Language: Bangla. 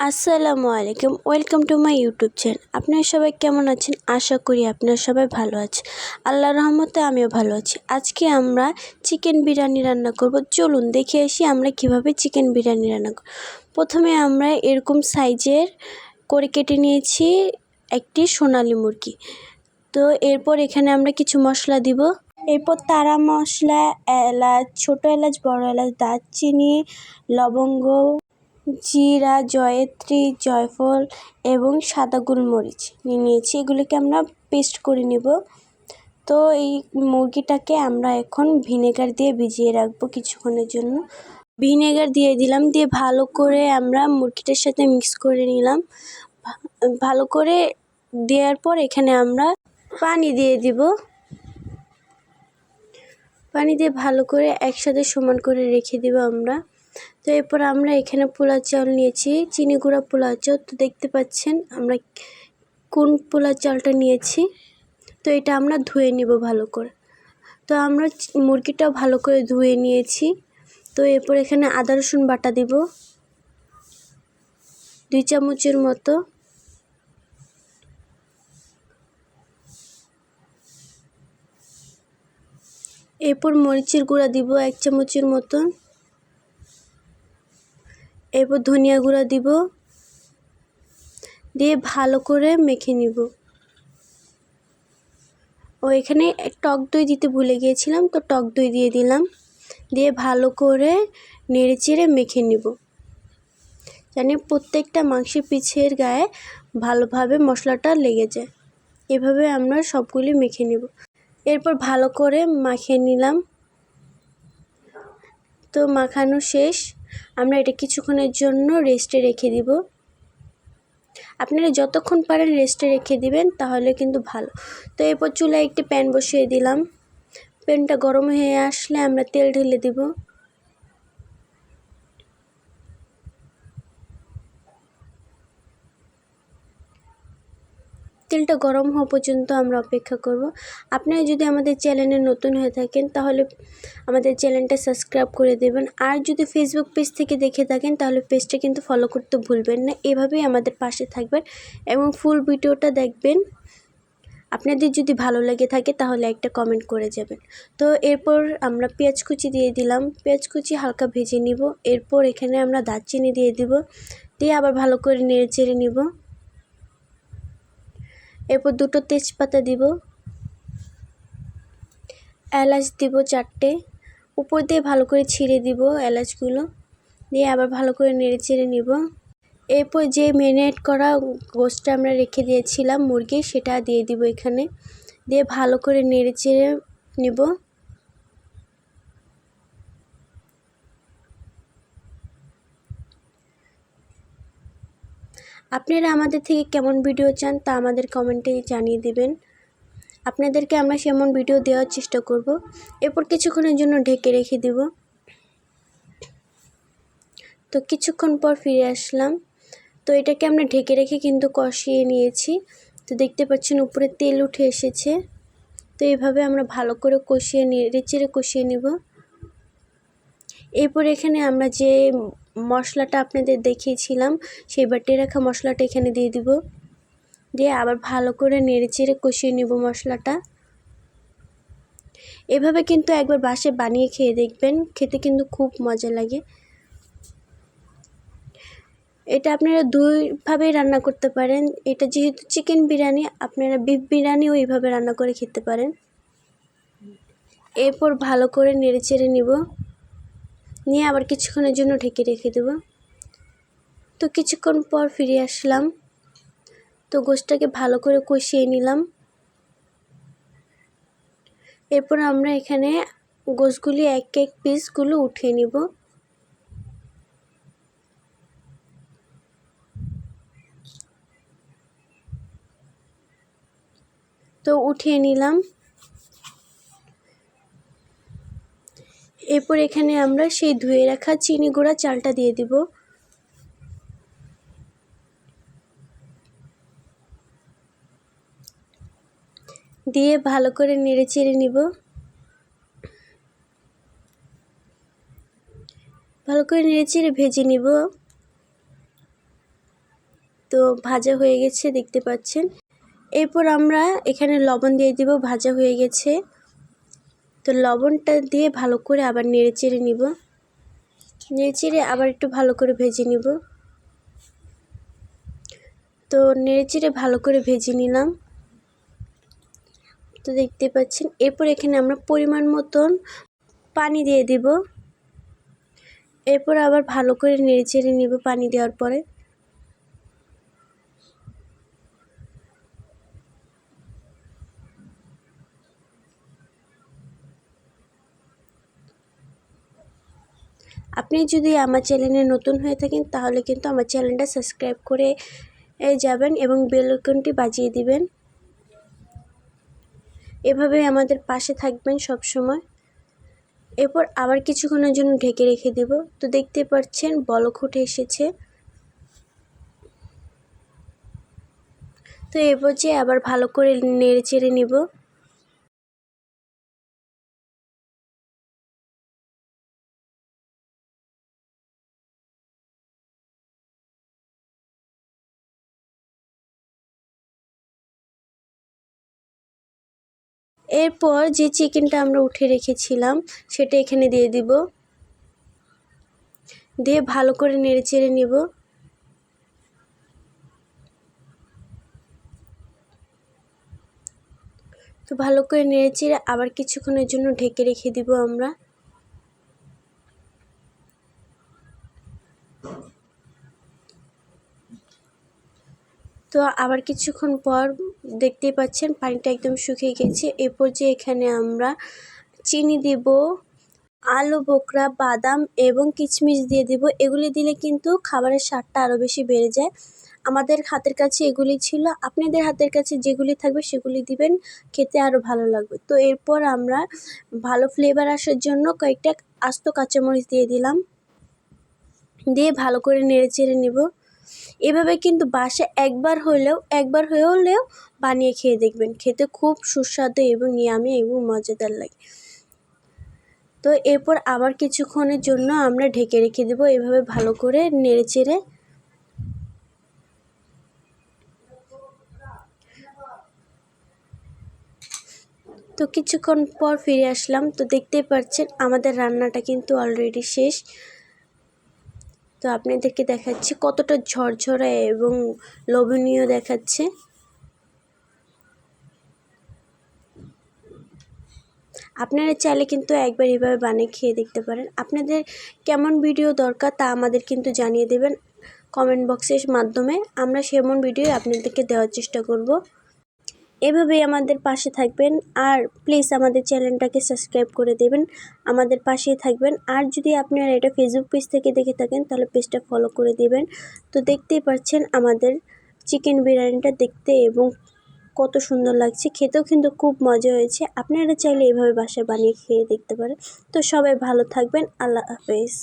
আসসালামু আলাইকুম। Welcome to my YouTube channel আপনারা সবাই কেমন আছেন? আশা করি আপনারা সবাই ভালো আছেন। আল্লাহর রহমতে আমিও ভালো আছি। আজকে আমরা চিকেন বিরিয়ানি রান্না করব। চলুন দেখে আসি আমরা কীভাবে চিকেন বিরিয়ানি রান্না করব প্রথমে আমরা এরকম সাইজের করে কেটে নিয়েছি একটি সোনালি মুরগি। তো এরপর এখানে আমরা কিছু মশলা দিব। এরপর তারা মশলা, এলাচ, ছোটো এলাচ, বড় এলাচ, দারচিনি, লবঙ্গ জিরা, জয়ত্রী, জয়ফল এবং সাদা গোলমরিচ নিয়ে নিয়েছি। এগুলিকে আমরা পেস্ট করে নেব। তো এই মুরগিটাকে আমরা এখন ভিনেগার দিয়ে ভিজিয়ে রাখব কিছুক্ষণের জন্য। ভিনেগার দিয়ে দিলাম, দিয়ে ভালো করে আমরা মুরগিটার সাথে মিক্স করে নিলাম। ভালো করে দেওয়ার পর এখানে আমরা পানি দিয়ে দিব। পানি দিয়ে ভালো করে একসাথে সমান করে রেখে দিব আমরা। তো এরপর আমরা এখানে পোলার চাল নিয়েছি, চিনি গুঁড়া পোলার চাল। তো দেখতে পাচ্ছেন, আমরা কোন পোলার চালটা নিয়েছি। তো এটা আমরা ধুয়ে নিব ভালো করে। তো আমরা মুরগিটাও ভালো করে ধুয়ে নিয়েছি। তো এরপর এখানে আদা, রসুন বাটা দিব। দুই চামচের মতো। এরপর মরিচের গুঁড়া দিব এক চামচের মতন। এরপর ধনিয়া গুঁড়া দিব। দিয়ে ভালো করে মেখে নিব। ও, এখানে টক দই দিতে ভুলে গিয়েছিলাম, তো টক দই দিয়ে দিলাম। দিয়ে ভালো করে নেড়ে চেড়ে মেখে নিব। জানি প্রত্যেকটা মাংসের পিছের গায়ে ভালোভাবে মশলাটা লেগে যায়। এভাবে আমরা সবগুলি মেখে নেব। এরপর ভালো করে মাখিয়ে নিলাম। তো মাখানো শেষ। আমরা এটা কিছুক্ষণের জন্য রেস্টে রেখে দিব। আপনারা যতক্ষণ পারেন রেস্টে রেখে দিবেন, তাহলে কিন্তু ভালো। তো এরপর চুলায় একটি প্যান বসিয়ে দিলাম। প্যানটা গরম হয়ে আসলে আমরা তেল ঢেলে দিব। তেলটা গরম হওয়া পর্যন্ত আমরা অপেক্ষা করব। আপনারা যদি আমাদের চ্যানেলে নতুন হয়ে থাকেন, তাহলে আমাদের চ্যানেলটা সাবস্ক্রাইব করে দেবেন। আর যদি ফেসবুক পেজ থেকে দেখে থাকেন, তাহলে পেজটা কিন্তু ফলো করতে ভুলবেন না। এভাবেই আমাদের পাশে থাকবেন এবং ফুল ভিডিওটা দেখবেন। আপনাদের যদি ভালো লেগে থাকে, তাহলে একটা কমেন্ট করে যাবেন। তো এরপর আমরা পেঁয়াজ কুচি দিয়ে দিলাম। পেঁয়াজ কুচি হালকা ভেজে নিব। এরপর এখানে আমরা দারচিনি দিয়ে দিব। দিয়ে আবার ভালো করে নেড়ে চেড়ে নিব। এরপর দুটো তেজপাতা দিব, এলাচ দিব চারটে, উপর দিয়ে ভালো করে ছিঁড়ে দিব এলাচগুলো, দিয়ে আবার ভালো করে নেড়ে চেড়ে নিব। এরপর যে ম্যারিনেট করা গোস্তটা আমরা রেখে দিয়েছিলাম মুরগি, সেটা দিয়ে দিব এখানে, দিয়ে ভালো করে নেড়ে চেড়ে নেব। আপনারা আমাদের থেকে কেমন ভিডিও চান তা আমাদের কমেন্টে জানিয়ে দেবেন। আপনাদেরকে আমরা সেমন ভিডিও দেওয়ার চেষ্টা করব। এরপর কিছুক্ষণের জন্য ঢেকে রেখে দেব। তো কিছুক্ষণ পর ফিরে আসলাম। তো এটাকে আমরা ঢেকে রেখে কিন্তু কষিয়ে নিয়েছি। তো দেখতে পাচ্ছেন উপরে তেল উঠে এসেছে। তো এইভাবে আমরা ভালো করে কষিয়ে নেড়ে চেড়ে কষিয়ে নেব। এরপর এখানে আমরা যে মশলাটা আপনাদের দেখিয়েছিলাম, সেই বাটি রাখা মশলাটা এখানে দিয়ে দিব। দিয়ে আবার ভালো করে নেড়ে চেড়ে কষিয়ে নেব মশলাটা। এভাবে কিন্তু একবার বাসে বানিয়ে খেয়ে দেখবেন, খেতে কিন্তু খুব মজা লাগে। এটা আপনারা দুইভাবেই রান্না করতে পারেন। এটা যেহেতু চিকেন বিরিয়ানি, আপনারা বিফ বিরিয়ানিও এইভাবে রান্না করে খেতে পারেন। এরপর ভালো করে নেড়ে চেড়ে নিব। নিয়ে আবার কিছুক্ষণের জন্য ঢেকে রেখে দেব। তো কিছুক্ষণ পর ফিরে আসলাম। তো গোশটাকে ভালো করে কষিয়ে নিলাম। এরপর আমরা এখানে গোশগুলি এক এক পিসগুলো উঠিয়ে নিব। তো উঠিয়ে নিলাম। এরপর এখানে আমরা সেই ধুয়ে রাখা চিনি গুঁড়া চালটা দিয়ে দিব। দিয়ে ভালো করে নেড়ে চেড়ে নিব। ভালো করে নেড়ে চেড়ে ভেজে নিব। তো ভাজা হয়ে গেছে, দেখতে পাচ্ছেন। এরপর আমরা এখানে লবণ দিয়ে দিব, ভাজা হয়ে গেছে। তো লবণটা দিয়ে ভালো করে আবার নেড়ে চেড়ে নিব। নেড়ে চেড়ে আবার একটু ভালো করে ভেজে নিব। তো নেড়ে চেড়ে ভালো করে ভেজে নিলাম। তো দেখতে পাচ্ছেন, এরপর এখানে আমরা পরিমাণ মতন পানি দিয়ে দিব। এরপর আবার ভালো করে নেড়ে চেড়ে নিব পানি দেওয়ার পরে। আপনি যদি আমার চ্যানেলে নতুন হয়ে থাকেন, তাহলে কিন্তু আমার চ্যানেলটা সাবস্ক্রাইব করে যাবেন এবং বেল আইকনটি বাজিয়ে দিবেন। এভাবে আমাদের পাশে থাকবেন সব সময় এরপর আবার কিছুক্ষণের জন্য ঢেকে রেখে দেব। তো দেখতে পাচ্ছেন, বলক উঠে এসেছে। তো এরপর যে আবার ভালো করে নেড়ে চেড়ে নিব। এরপর যে চিকেনটা আমরা উঠে রেখেছিলাম, সেটা এখানে দিয়ে দিব। দিয়ে ভালো করে নেড়ে চেড়ে নিব। তো ভালো করে নেড়ে চেড়ে আবার কিছুক্ষণের জন্য ঢেকে রেখে দিব আমরা। তো আবার কিছুক্ষণ পর দেখতেই পাচ্ছেন পানিটা একদম শুকিয়ে গেছে। এরপর যে এখানে আমরা চিনি দেব, আলু, বোকরা, বাদাম এবং কিচমিচ দিয়ে দেব। এগুলি দিলে কিন্তু খাবারের স্বাদটা আরও বেশি বেড়ে যায়। আমাদের হাতের কাছে এগুলি ছিল, আপনাদের হাতের কাছে যেগুলি থাকবে সেগুলি দিবেন, খেতে আরও ভালো লাগবে। তো এরপর আমরা ভালো ফ্লেভার আসার জন্য কয়েকটা আস্ত কাঁচামরিচ দিয়ে দিলাম। দিয়ে ভালো করে নেড়ে চেড়ে নেব। এভাবে কিন্তু বাসে একবার হলেও একবার হয়ে হলেও বানিয়ে খেয়ে দেখবেন। খেতে খুব সুস্বাদু এবং ইয়ামি এবং মজাদার লাগে। তো এরপর আবার কিছুক্ষণের জন্য আমরা ঢেকে রেখে দেবো। এভাবে ভালো করে নেড়ে চেড়ে। তো কিছুক্ষণ পর ফিরে আসলাম। তো দেখতেই পাচ্ছেন আমাদের রান্নাটা কিন্তু অলরেডি শেষ। তো আপনাদেরকে দেখাচ্ছি কতটা ঝরঝরা এবং লোভনীয় দেখাচ্ছে। আপনারা চাইলে কিন্তু একবার এভাবে বানিয়ে খেয়ে দেখতে পারেন। আপনাদের কেমন ভিডিও দরকার তা আমাদের কিন্তু জানিয়ে দেবেন কমেন্ট বক্সের মাধ্যমে। আমরা সেমন ভিডিও আপনাদেরকে দেওয়ার চেষ্টা করব। এভাবেই আমাদের পাশে থাকবেন। আর প্লিজ আমাদের চ্যানেলটাকে সাবস্ক্রাইব করে দেবেন। আমাদের পাশেই থাকবেন। আর যদি আপনারা এটা ফেসবুক পেজ থেকে দেখে থাকেন, তাহলে পেজটা ফলো করে দেবেন। তো দেখতেই পাচ্ছেন আমাদের চিকেন বিরিয়ানিটা দেখতে এবং কত সুন্দর লাগছে। খেতেও কিন্তু খুব মজা হয়েছে। আপনারা চাইলে এভাবে বাসায় বানিয়ে খেয়ে দেখতে পারেন। তো সবাই ভালো থাকবেন। আল্লাহ হাফেজ।